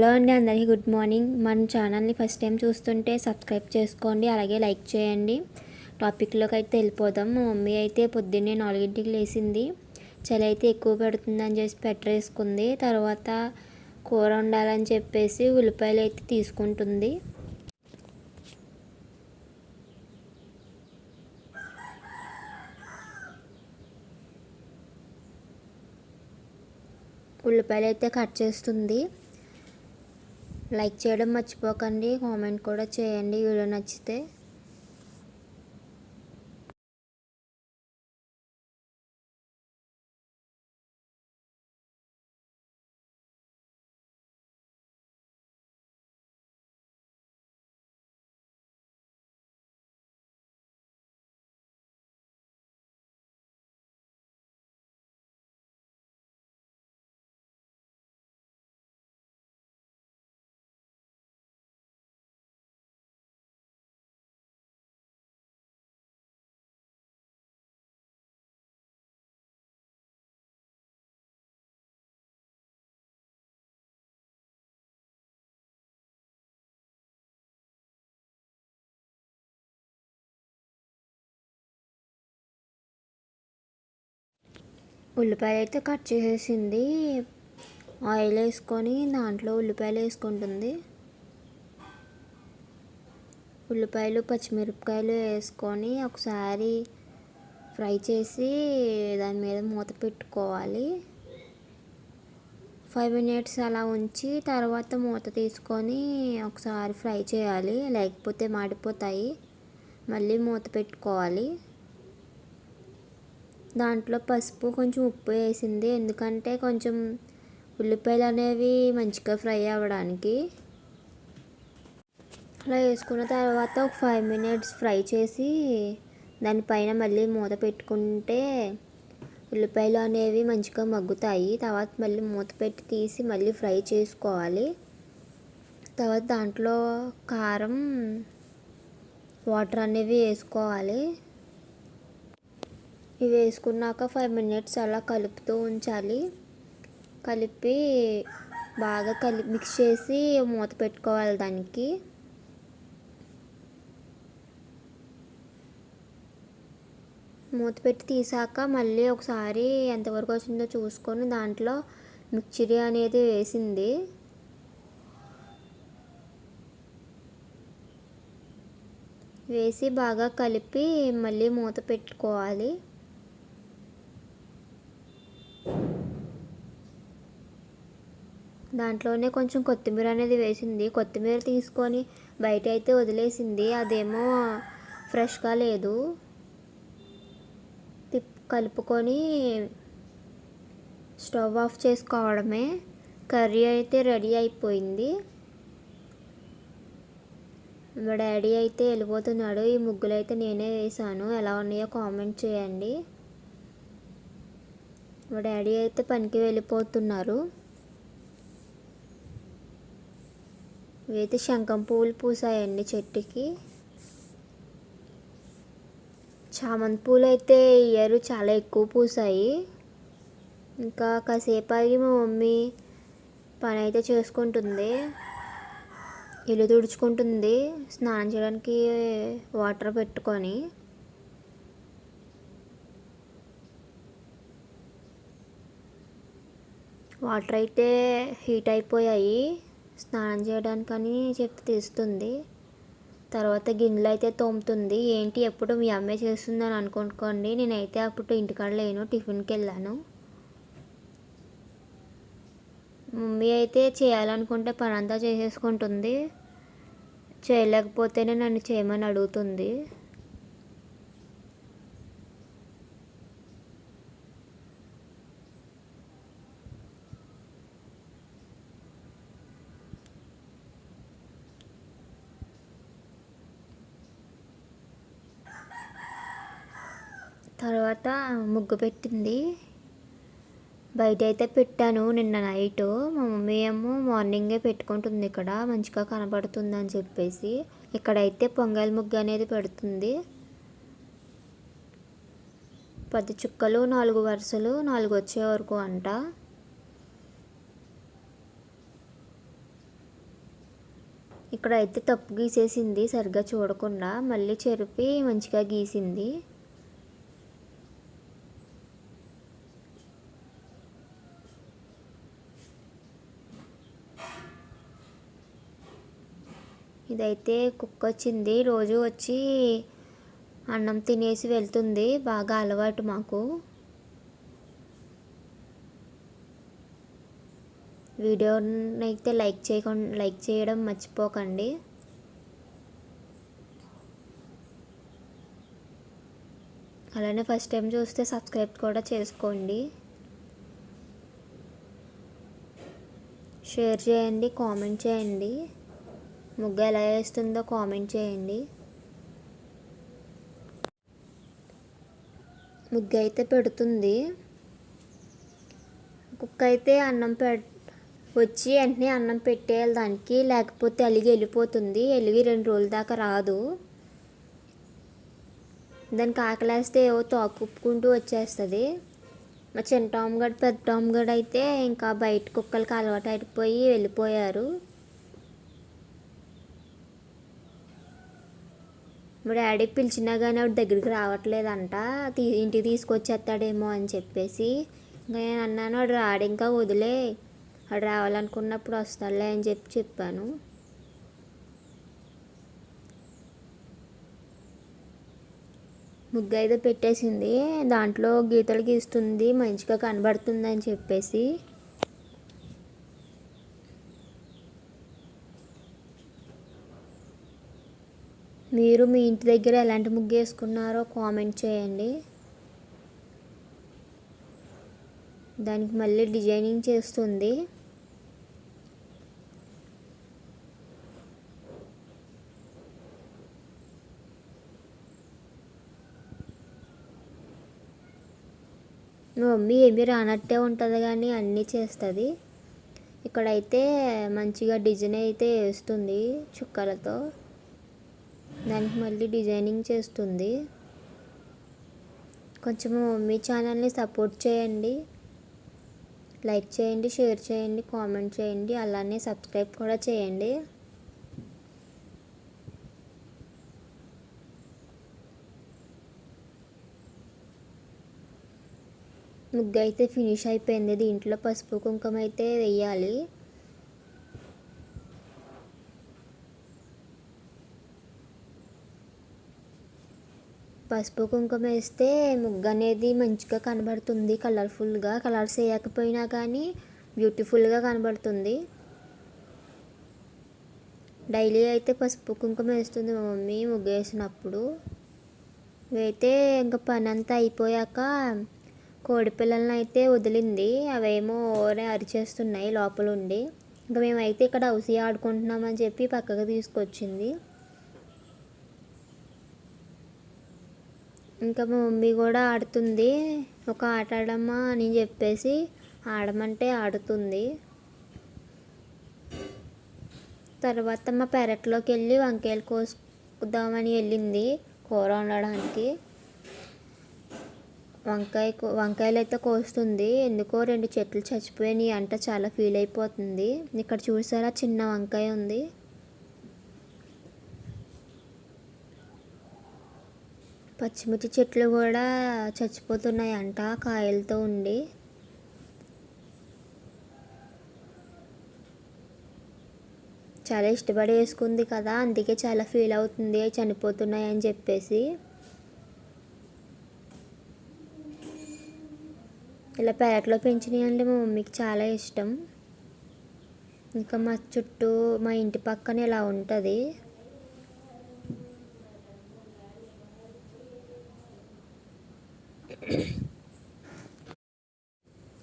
Hello అండి అందరికీ good morning. మన ఛానల్ని ఫస్ట్ టైం చూస్తుంటే సబ్స్క్రైబ్ చేసుకోండి అలాగే లైక్ చేయండి. టాపిక్లోకి అయితే వెళ్ళిపోదాం. మా మమ్మీ అయితే పొద్దున్నే నాలుగింటికి లేచింది. చలి అయితే ఎక్కువ పెడుతుందని చెప్పి పెట్టరేసుకుంది తర్వాత కూర వండాలని చెప్పేసి ఉల్లిపాయలు అయితే తీసుకుంటుంది. ఉల్లిపాయలు అయితే కట్ చేస్తుంది. లైక్ చేయడం మర్చిపోకండి కామెంట్ కూడా చేయండి. వీడియో నచ్చితే ఉల్లిపాయలు అయితే కట్ చేసేసింది. ఆయిల్ వేసుకొని దాంట్లో ఉల్లిపాయలు వేసుకుంటుంది. ఉల్లిపాయలు పచ్చిమిరపకాయలు వేసుకొని ఒకసారి ఫ్రై చేసి దాని మీద మూత పెట్టుకోవాలి. ఫైవ్ మినిట్స్ అలా ఉంచి తర్వాత మూత తీసుకొని ఒకసారి ఫ్రై చేయాలి. లేకపోతే మాడిపోతాయి. మళ్ళీ మూత పెట్టుకోవాలి. దాంట్లో పసుపు కొంచెం ఉప్పు వేసింది. ఎందుకంటే కొంచెం ఉల్లిపాయలు అనేవి మంచిగా ఫ్రై అవ్వడానికి. అలా వేసుకున్న తర్వాత ఒక ఫైవ్ మినిట్స్ ఫ్రై చేసి దానిపైన మళ్ళీ మూత పెట్టుకుంటే ఉల్లిపాయలు అనేవి మంచిగా మగ్గుతాయి. తర్వాత మళ్ళీ మూత పెట్టి తీసి మళ్ళీ ఫ్రై చేసుకోవాలి. తర్వాత దాంట్లో కారం వాటర్ అనేవి వేసుకోవాలి. ఇవి వేసుకున్నాక ఫైవ్ మినిట్స్ అలా కలుపుతూ ఉంచాలి. కలిపి బాగా కలిపి మిక్స్ చేసి మూత పెట్టుకోవాలి దానికి. మూత పెట్టి తీసాక మళ్ళీ ఒకసారి ఎంతవరకు వచ్చిందో చూసుకొని దాంట్లో మిక్చరీ అనేది వేసింది. వేసి బాగా కలిపి మళ్ళీ మూత పెట్టుకోవాలి. దాంట్లోనే కొంచెం కొత్తిమీర అనేది వేసింది. కొత్తిమీర తీసుకొని బయట అయితే వదిలేసింది. అదేమో ఫ్రెష్గా లేదు. తిప్ కలుపుకొని స్టవ్ ఆఫ్ చేసుకోవడమే. కర్రీ అయితే రెడీ అయిపోయింది. మా డాడీ అయితే వెళ్ళిపోతున్నాడు. ఈ ముగ్గులు అయితే నేనే వేసాను ఎలా ఉన్నాయో కామెంట్ చేయండి. మా డాడీ అయితే పనికి వెళ్ళిపోతున్నారు. ఇవైతే శంఖం పువ్వులు పూసాయండి చెట్టుకి. చామంతి పూలు అయితే ఇయర్ చాలా ఎక్కువ పూసాయి. ఇంకా కాసేపు ఆగి మా మమ్మీ పని అయితే చేసుకుంటుంది. ఇల్లు తుడుచుకుంటుంది. స్నానం చేయడానికి వాటర్ పెట్టుకొని. వాటర్ అయితే హీట్ అయిపోయాయి. స్నానం చేయడానికని చెప్పి తీస్తుంది. తర్వాత గిన్నెలు అయితే తోముతుంది. ఏంటి ఎప్పుడు మీ అమ్మే చేస్తుందని అనుకోండి నేనైతే అప్పుడు ఇంటికాడ లేను టిఫిన్కి వెళ్ళాను. మమ్మీ అయితే చేయాలనుకుంటే పనంతా చేసేసుకుంటుంది. చేయలేకపోతేనే నన్ను చేయమని అడుగుతుంది. తర్వాత ముగ్గు పెట్టింది. బయట అయితే పెట్టాను నిన్న నైట్. మా మమ్మీ ఏమో మార్నింగే పెట్టుకుంటుంది ఇక్కడ మంచిగా కనబడుతుంది అని చెప్పేసి. ఇక్కడైతే పొంగల్ ముగ్గు అనేది పెడుతుంది. పది చుక్కలు నాలుగు వరుసలు నాలుగు వచ్చే వరకు అంట. ఇక్కడ అయితే తప్పు గీసేసింది సరిగ్గా చూడకుండా మళ్ళీ చెరిపి మంచిగా గీసింది. ఇదైతే కుక్క వచ్చింది రోజు వచ్చి అన్నం తినేసి వెళ్తుంది. బాగా అలవాటు మాకు. వీడియోని అయితే లైక్ చేయకుండా లైక్ చేయడం మర్చిపోకండి. అలానే ఫస్ట్ టైం చూస్తే సబ్స్క్రైబ్ కూడా చేసుకోండి. షేర్ చేయండి కామెంట్ చేయండి. ముగ్గు ఎలా వేస్తుందో కామెంట్ చేయండి. ముగ్గు అయితే పెడుతుంది. కుక్క అయితే అన్నం పె వచ్చి వెంటనే అన్నం పెట్టేయాలి దానికి లేకపోతే అలిగి వెళ్ళిపోతుంది. ఎలిగి రెండు రోజుల దాకా రాదు. దానికి ఆకలేస్తే ఏవో తోకుప్పుకుంటూ వచ్చేస్తుంది. మా చిన్న టామ్ గడ్ పెద్ద టామ్ గడ్ అయితే ఇంకా బయట కుక్కలకి అలవాటు అయిపోయి వెళ్ళిపోయారు. మా డాడీ పిలిచినా కానీ ఆవిడ దగ్గరికి రావట్లేదంట. తీ ఇంటికి తీసుకొచ్చేస్తాడేమో అని చెప్పేసి. ఇంకా నేను అన్నాను వాడు రాడు ఇంకా వదిలే. వాడు రావాలనుకున్నప్పుడు వస్తాడులే అని చెప్పి చెప్పాను. ముగ్గు అయితే పెట్టేసింది. దాంట్లో గీతలు గీస్తుంది మంచిగా కనబడుతుంది అని చెప్పేసి. మీరు మీ ఇంటి దగ్గర ఎలాంటి ముగ్గు వేసుకున్నారో కామెంట్ చేయండి. దానికి మళ్ళీ డిజైనింగ్ చేస్తుంది. మమ్మీ ఏమీ రానట్టే ఉంటుంది కానీ అన్నీ చేస్తుంది. ఇక్కడైతే మంచిగా డిజైన్ అయితే వేస్తుంది చుక్కలతో. దానికి మళ్ళీ డిజైనింగ్ చేస్తుంది. కొంచెం మమ్మీ ఛానల్ని సపోర్ట్ చేయండి. లైక్ చేయండి షేర్ చేయండి కామెంట్ చేయండి అలానే సబ్స్క్రైబ్ కూడా చేయండి. ముగ్గు అయితే ఫినిష్ అయిపోయింది. దీంట్లో పసుపు కుంకుమ అయితే వేయాలి. పసుపు కుంకుమ వేస్తే ముగ్గు అనేది మంచిగా కనబడుతుంది కలర్ఫుల్గా కలర్స్ వేయకపోయినా కానీ బ్యూటిఫుల్గా కనబడుతుంది. డైలీ అయితే పసుపు కుంకుమ వేస్తుంది మా మమ్మీ ముగ్గు వేసినప్పుడు. ఇవైతే ఇంకా పని అంతా అయిపోయాక కోడి పిల్లల్ని అయితే వదిలింది. అవేమో ఓరే అరిచేస్తున్నాయి లోపల ఉండి ఇంకా మేమైతే ఇక్కడ హౌసీ ఆడుకుంటున్నామని చెప్పి పక్కకు తీసుకొచ్చింది. ఇంకా మా మమ్మీ కూడా ఆడుతుంది. ఒక ఆట ఆడమ్మా అని చెప్పేసి ఆడమంటే ఆడుతుంది. తర్వాత మా పెరట్లోకి వెళ్ళి వంకాయలు కోసుకుందామని వెళ్ళింది కూర వండడానికి. వంకాయ వంకాయలు అయితే కోస్తుంది. ఎందుకో రెండు చెట్లు చచ్చిపోయినాయి. అంట చాలా ఫీల్ అయిపోతుంది. ఇక్కడ చూసారా? చిన్న వంకాయ ఉంది. పచ్చిమిర్చి చెట్లు కూడా చచ్చిపోతున్నాయి అంట కాయలతో ఉండి. చాలా ఇష్టపడి వేసుకుంది కదా అందుకే చాలా ఫీల్ అవుతుంది చనిపోతున్నాయి అని చెప్పేసి. ఇలా పెరట్లో పెంచినవి అంటే మా మమ్మీకి చాలా ఇష్టం. ఇంకా మా చుట్టూ మా ఇంటి పక్కన ఇలా ఉంటుంది.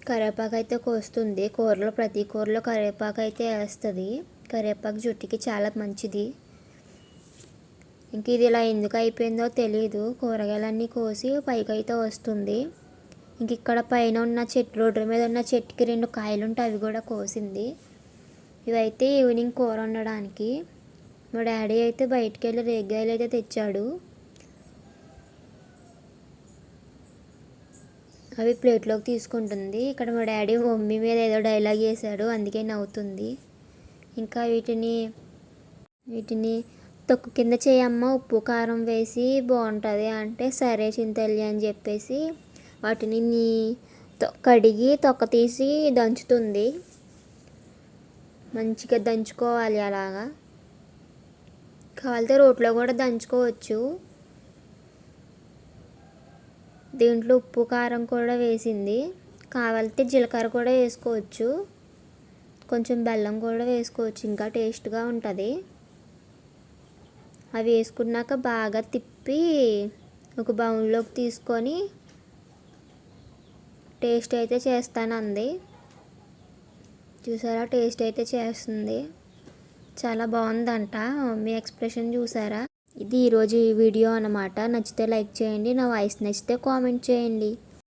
కరివేపాకు అయితే కోస్తుంది. కూరలో ప్రతి కూరలో కరివేపాకు అయితే వేస్తుంది. కరివేపాకు జుట్టుకి చాలా మంచిది. ఇంక ఇది ఇలా ఎందుకు అయిపోయిందో తెలియదు కూరగాయలన్నీ కోసి పైకి అయితే వస్తుంది. ఇంక ఇక్కడ పైన ఉన్న చెట్టు రోడ్డు మీద ఉన్న చెట్టుకి రెండు కాయలు ఉంటాయి అవి కూడా కోసింది. ఇవైతే ఈవినింగ్ కూర వండడానికి. మా డాడీ అయితే బయటికి వెళ్ళి రేగ్గాయలు అయితే తెచ్చాడు. అవి ప్లేట్లోకి తీసుకుంటుంది. ఇక్కడ మా డాడీ మమ్మీ మీద ఏదో డైలాగ్ వేసాడు అందుకే నవ్వుతుంది. ఇంకా వీటిని వీటిని తొక్కు కింద చేయమ్మ ఉప్పు కారం వేసి బాగుంటుంది అంటే సరే చింతల్లి అని చెప్పేసి వాటిని నీ కడిగి తొక్క తీసి దంచుతుంది. మంచిగా దంచుకోవాలి అలాగా. కావాలితే రోట్లో కూడా దంచుకోవచ్చు. దీంట్లో ఉప్పు కారం కూడా వేసింది. కావాలితే జీలకర్ర కూడా వేసుకోవచ్చు. కొంచెం బెల్లం కూడా వేసుకోవచ్చు. ఇంకా టేస్ట్గా ఉంటుంది. అవి వేసుకున్నాక బాగా తిప్పి ఒక బౌన్లోకి తీసుకొని టేస్ట్ అయితే చేస్తానంది. చూసారా? టేస్ట్ అయితే చేస్తుంది. చాలా బాగుందంట. మీ ఎక్స్ప్రెషన్ చూసారా? ఇది ఈరోజు ఈ వీడియో అన్నమాట. నచ్చితే లైక్ చేయండి. నా వాయిస్ నచ్చితే కామెంట్ చేయండి.